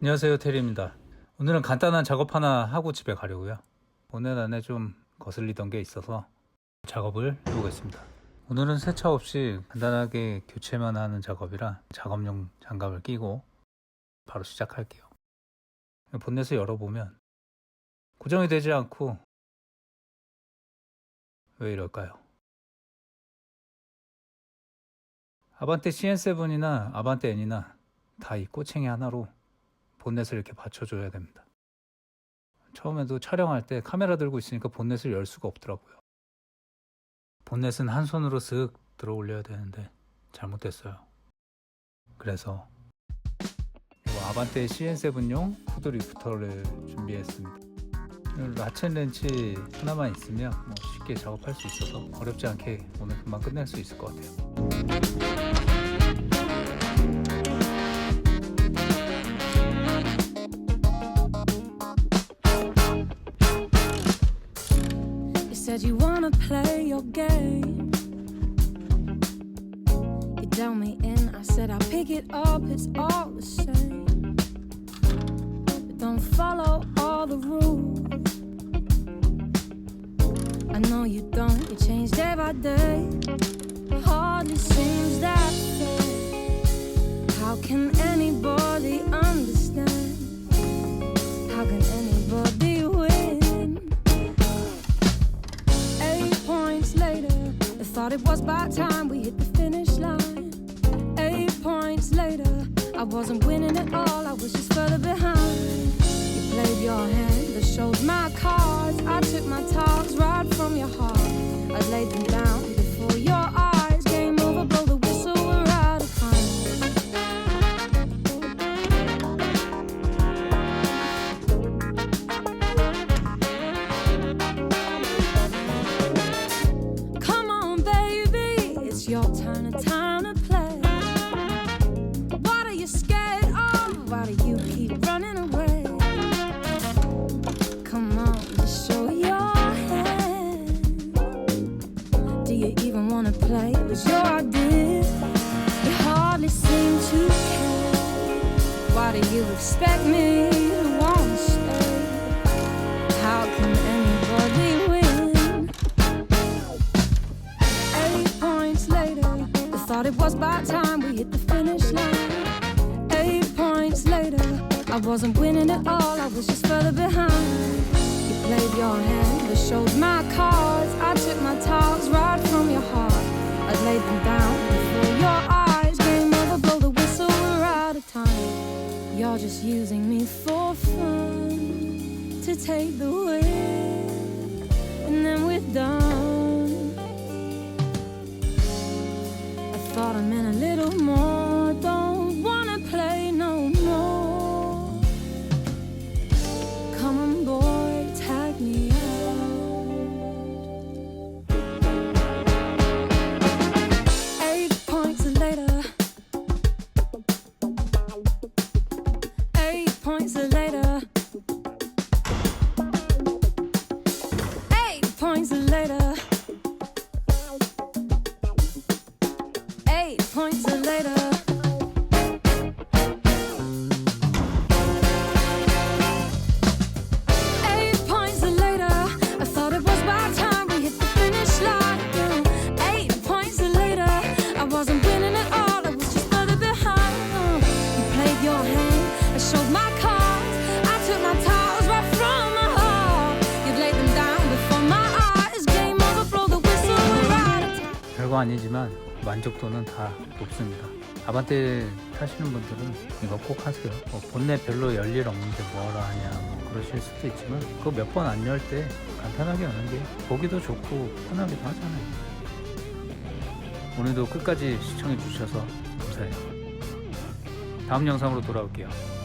안녕하세요 테리입니다. 오늘은 간단한 작업 하나 하고 집에 가려고요. 오늘 안에 좀 거슬리던 게 있어서 작업을 해보겠습니다. 오늘은 세차 없이 간단하게 교체만 하는 작업이라 작업용 장갑을 끼고 바로 시작할게요. 본넷을 열어보면 고정이 되지 않고 왜 이럴까요? 아반떼 CN7이나 아반떼 N이나 다 이 꼬챙이 하나로 본넷을 이렇게 받쳐줘야 됩니다. 처음에도 촬영할 때 카메라 들고 있으니까 본넷을 열 수가 없더라고요. 본넷은 한 손으로 쓱 들어 올려야 되는데 잘못됐어요. 그래서 아반떼 CN7용 후드 리프터를 준비했습니다. 라첸 렌치 하나만 있으면 뭐 쉽게 작업할 수 있어서 어렵지 않게 오늘 금방 끝낼 수 있을 것 같아요. Said you wanna play your game. You dealt me in, I said I'll pick it up, it's all the same. But don't follow all the rules. I know you don't, you change day by day. Hardly seems thought it was by time we hit the finish line. Eight points later, I wasn't winning at all, I was just further behind. You played your hand, but showed my cards. I took my talks right from your heart. I laid them down your turn and time to play. What are you scared of? Why do you keep running away? Come on, just show your hand. Do you even wanna play? It was your idea. You hardly seem to care. Why do you expect me to wanna stay? How can anybody I wasn't winning at all, I was just further behind. You played your hand, but showed my cards. I took my talks right from your heart. I laid them down before your eyes. Game over, blow the whistle, we're out of time. You're just using me for fun to take the win, and then we're done. I thought I meant a little more. 별거 아니지만 만족도는 다 높습니다. 아반떼 타시는 분들은 이거 꼭 하세요. 뭐 본넷 별로 열일 없는데 뭐하러 하냐 뭐 그러실 수도 있지만 그거 몇 번 안 열 때 간단하게 여는 게 보기도 좋고 편하기도 하잖아요. 오늘도 끝까지 시청해 주셔서 감사해요. 다음 영상으로 돌아올게요.